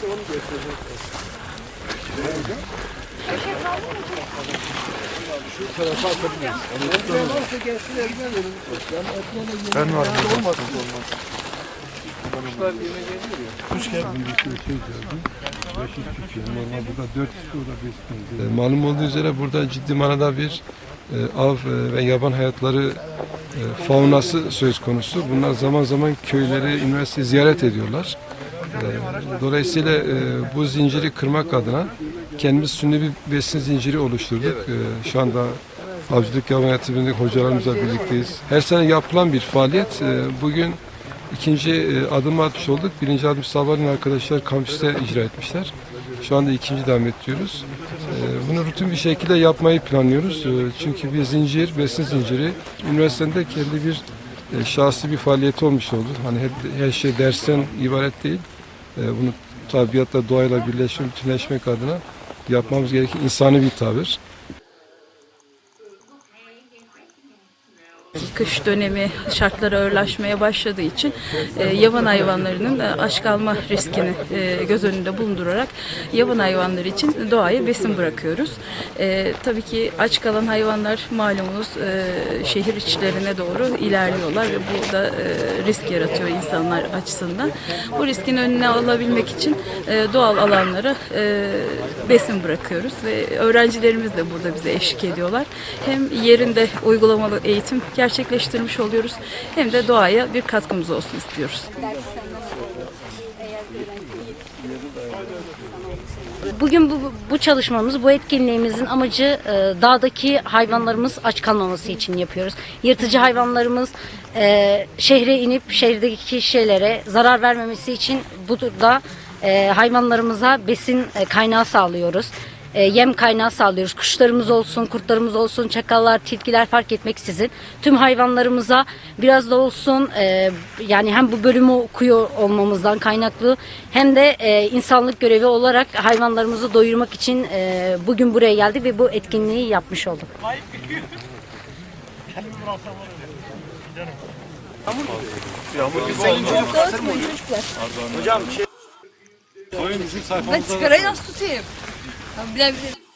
işte onu. Şu tarafa. Yani varsa gelsin eline verin. Yani etmene Ben varım. olmasın olmaz. Kuşlar yine geliyor ya. Kuş geldi bir şey gördüm. Beşik. Normal burada beş Malum olduğu üzere burada ciddi manada bir e, av e, ve yaban hayatları e, faunası söz konusu. Bunlar zaman zaman köyleri, üniversite ziyaret ediyorlar. E, Dolayısıyla e, bu zinciri kırmak adına kendimiz sünni bir besin zinciri oluşturduk. E, Şu anda Avcılık Yaban Birliği hocalarımızla birlikteyiz. Her sene yapılan bir faaliyet. E, Bugün ikinci e, adım atmış olduk. Birinci adım sabahleyin arkadaşlar kampüste icra etmişler. Şu anda ikinci devam ediyoruz. Ee, Bunu rutin bir şekilde yapmayı planlıyoruz. Ee, Çünkü bir zincir, besin zinciri üniversitede kendi bir e, şahsi bir faaliyeti olmuş oldu. Hani hep her şey dersten ibaret değil. Ee, Bunu tabiatla, doğayla birleşme, bütünleşmek adına yapmamız gereken insani bir tabir. Kış dönemi şartları ağırlaşmaya başladığı için e, yaban hayvanlarının aç kalma riskini e, göz önünde bulundurarak yaban hayvanları için doğaya besin bırakıyoruz. E, tabii ki aç kalan hayvanlar malumunuz e, şehir içlerine doğru ilerliyorlar ve bu da e, risk yaratıyor insanlar açısından. Bu riskin önüne alabilmek için e, doğal alanlara e, besin bırakıyoruz ve öğrencilerimiz de burada bize eşlik ediyorlar. Hem yerinde uygulamalı eğitim gerçekleştirmiş oluyoruz hem de doğaya bir katkımız olsun istiyoruz. Bugün bu, bu çalışmamız, bu etkinliğimizin amacı e, dağdaki hayvanlarımız aç kalmaması için yapıyoruz. Yırtıcı hayvanlarımız e, şehre inip şehirdeki şeylere zarar vermemesi için burada e, hayvanlarımıza besin e, kaynağı sağlıyoruz. E, yem kaynağı sağlıyoruz. Kuşlarımız olsun, kurtlarımız olsun, çakallar, tilkiler fark etmeksizin tüm hayvanlarımıza biraz da olsun e, yani hem bu bölümü okuyor olmamızdan kaynaklı hem de e, insanlık görevi olarak hayvanlarımızı doyurmak için e, bugün buraya geldik ve bu etkinliği yapmış olduk. Ben sigarayı nasıl tutayım? Ben bilebilirim.